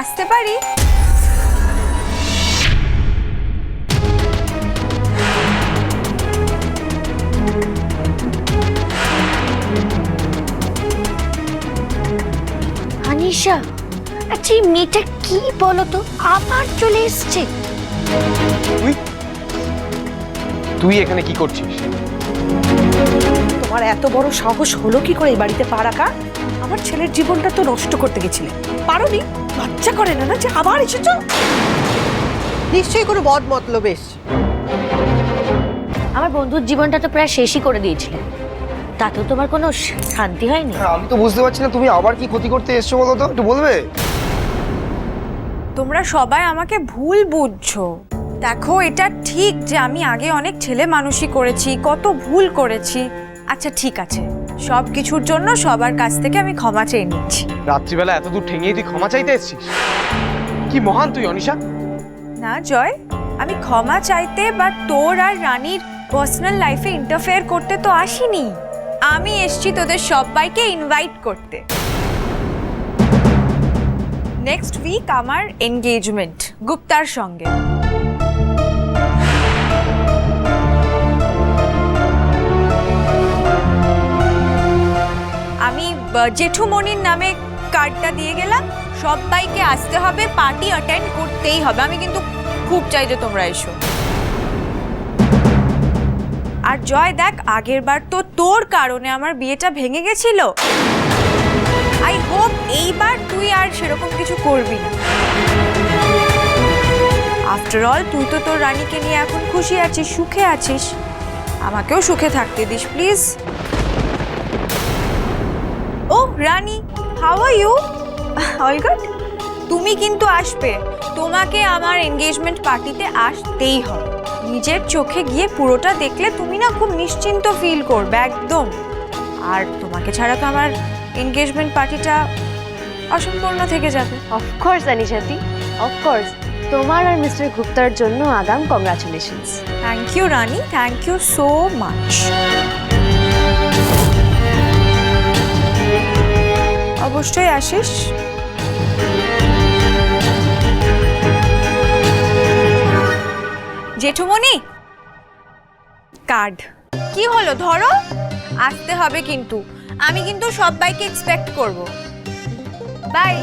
আসতে পারি? আনিশা আচ্ছা এই মেয়েটা কি বলতো? আবার চলে এসছে। তুই? তুই এখানে কি করছিস? তোমার এত বড় সাহস হলো কি করে এই বাড়িতে পা রাখা? আমার ছেলের জীবনটা তো নষ্ট করতে গেছিলে। পারোনি? লজ্জা করে না না? যে আবার এসেছ? নিশ্চয়ই কোনো বদ মতলব এসছে। আমার বন্ধুর জীবনটা তো প্রায় শেষই করে দিয়েছিলে। তাতেও তোমার কোনো শান্তি হয়নি? হ্যাঁ, আমি তো বুঝতে পারছি না তুমি আবার কি ক্ষতি করতে এসছো বলো তো একটু বলবে? তোমরা সবাই আমাকে ভুল বুঝছ। দেখো এটা ঠিক যে আমি আগে অনেক ছেলে মানুষই করেছি কত ভুল করেছি। আচ্ছা ঠিক আছে। সব কিছুর জন্য সবার কাছ থেকে আমি ক্ষমা চেয়ে নিচ্ছি। রাত্রিবেলা এত দূর ঠেঙিয়ে তুই ক্ষমা চাইতে এসছিস? কি মহান তুই অনিশা। না জয় আমি ক্ষমা চাইতে বা তোর আর রানীর পার্সোনাল লাইফে ইন্টারফেয়ার করতে তো আসিনি। আমি এসছি তোদের সবাইকে ইনভাইট করতে। নেক্সট উইক আমার এনগেজমেন্ট গুপ্তার সঙ্গে। জেঠুমণির নামে কার্ডটা দিয়ে গেলাম। সবাইকে আসতে হবে পার্টি অ্যাটেন্ড করতেই হবে। আমি কিন্তু খুব চাই যে তোমরা এসো। আর জয় দেখ, আগের বার তো তোর কারণে আমার বিয়েটা ভেঙে গেছিল। আই হোপ এইবার তুই আর সেরকম কিছু করবি না। আফটার অল তুই তো তোর রানীকে নিয়ে এখন খুশি আছিস, সুখে আছিস। আমাকেও সুখে থাকতে this please Rani how are you all good তুমি কিন্তু আসবে। তোমাকে আমার এনগেজমেন্ট পার্টিতে আসতেই হবে। নিজের চোখে গিয়ে পুরোটা দেখলে তুমি না খুব নিশ্চিন্ত ফিল করবে একদম। আর তোমাকে ছাড়া তো আমার এনগেজমেন্ট পার্টিটা অসম্পূর্ণ থেকে যাবে। অফকোর্স আনিশাতি অফকোর্স তোমার আর মিস্টার গুপ্তার জন্য আগাম congratulations thank you Rani thank you so much অবশ্যই আসিস। জেঠুমণি, কার্ড। কি হলো, ধরো? আসতে হবে কিন্তু। আমি কিন্তু সবাইকে এক্সপেক্ট করব। বাই